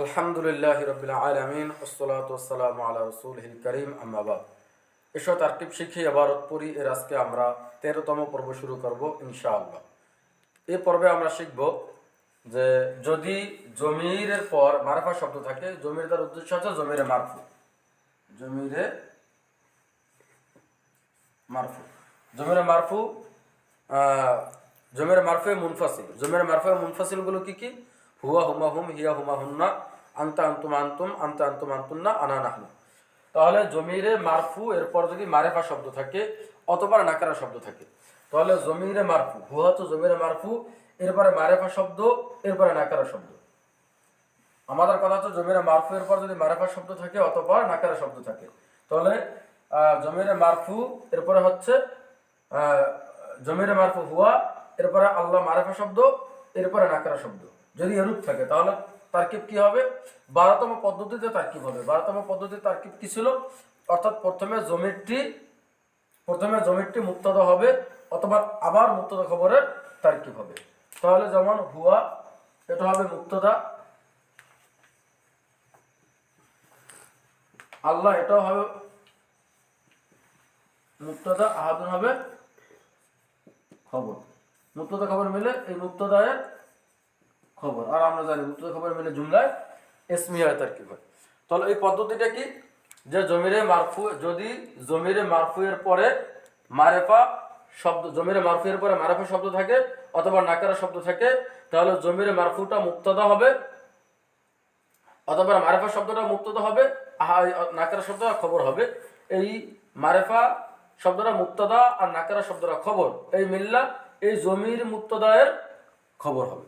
আলহামদুলিল্লাহ রবিল আলমিন ওসলাতাম আলা রসুলহিল করিম আম্মাবাদ এসব তারকিব শিখি, আবারত পড়ি, এর আজকে আমরা তেরোতম পর্ব শুরু করব ইনশাআল্লাহ। এই পর্বে আমরা শিখব যে যদি জমিরের পর মারফা শব্দ থাকে, জমির তার উদ্দেশ্য হচ্ছে জমিরে মারফু। জমিরে মারফু। জমিরে মারফু জমিরে মারফে মুনফাসিল। জমিরে মারফে মুনফাসিলগুলো কি কি? হুয়া হুমা হুম হিয়া হুমা হুন্না আন্তা আন্তুম আন্তুম, আন্তা আন্তুম আন্তুন্না, আনা নাহনু। তাহলে জমিরে মারফু, এরপর যদি মারেফা শব্দ থাকে অতবার নাকারা শব্দ থাকে, তাহলে জমিরে মারফু, হুয়া তো জমিরে মারফু, এরপরে মারেফা শব্দ, এরপরে নাকারা শব্দ। আমাদের কথা হচ্ছে জমিরে মারফু এর পর যদি মারেফা শব্দ থাকে অতপর নাকারা শব্দ থাকে। তাহলে জমিরে মারফু, এরপরে হচ্ছে জমিরে মারফু হুয়া, এরপরে আল্লাহ মারেফা শব্দ, এরপরে নাকারা শব্দ। যদি এরূপ থাকে, তাহলে তারকিব কি হবে? বারোতম পদ্ধতিতে তারকিব হবে। বারোতম পদ্ধতিতে তারকিব কি ছিল? অর্থাৎ প্রথমে জমিরটি প্রথমে জমিরটি মুক্তদ হবে, অথবা আবার মুক্তদ খবরের তারকিব হবে। তাহলে যেমন হুয়া, এটা হবে মুক্তদা। আল্লাহ এটাও হবে মুক্তদা, আহাদুন হবে খবর। মুক্তদা খবর মিলে এই মুক্তদায়ের খবর। আর আমরা জানি মুক্তদা খবর মিলে জুমলায় এসমিয়া তার কি হয়। তাহলে এই পদ্ধতিটা কি? যে জমিরে মারফু, যদি জমিরে মারফু এর পরে মারেফা শব্দ, জমিরে মারফু এর পরে মারেফা শব্দ থাকে অথবা নাকারা শব্দ থাকে, তাহলে জমিরে মারফুটা মুক্তদা হবে অথবা মারেফা শব্দটা মুক্তদা হবে নাকারা শব্দটা খবর হবে। এই মারেফা শব্দটা মুক্তদা আর নাকারা শব্দটা খবর, এই মিল্লা এই জমির মুক্তদায়ের খবর হবে।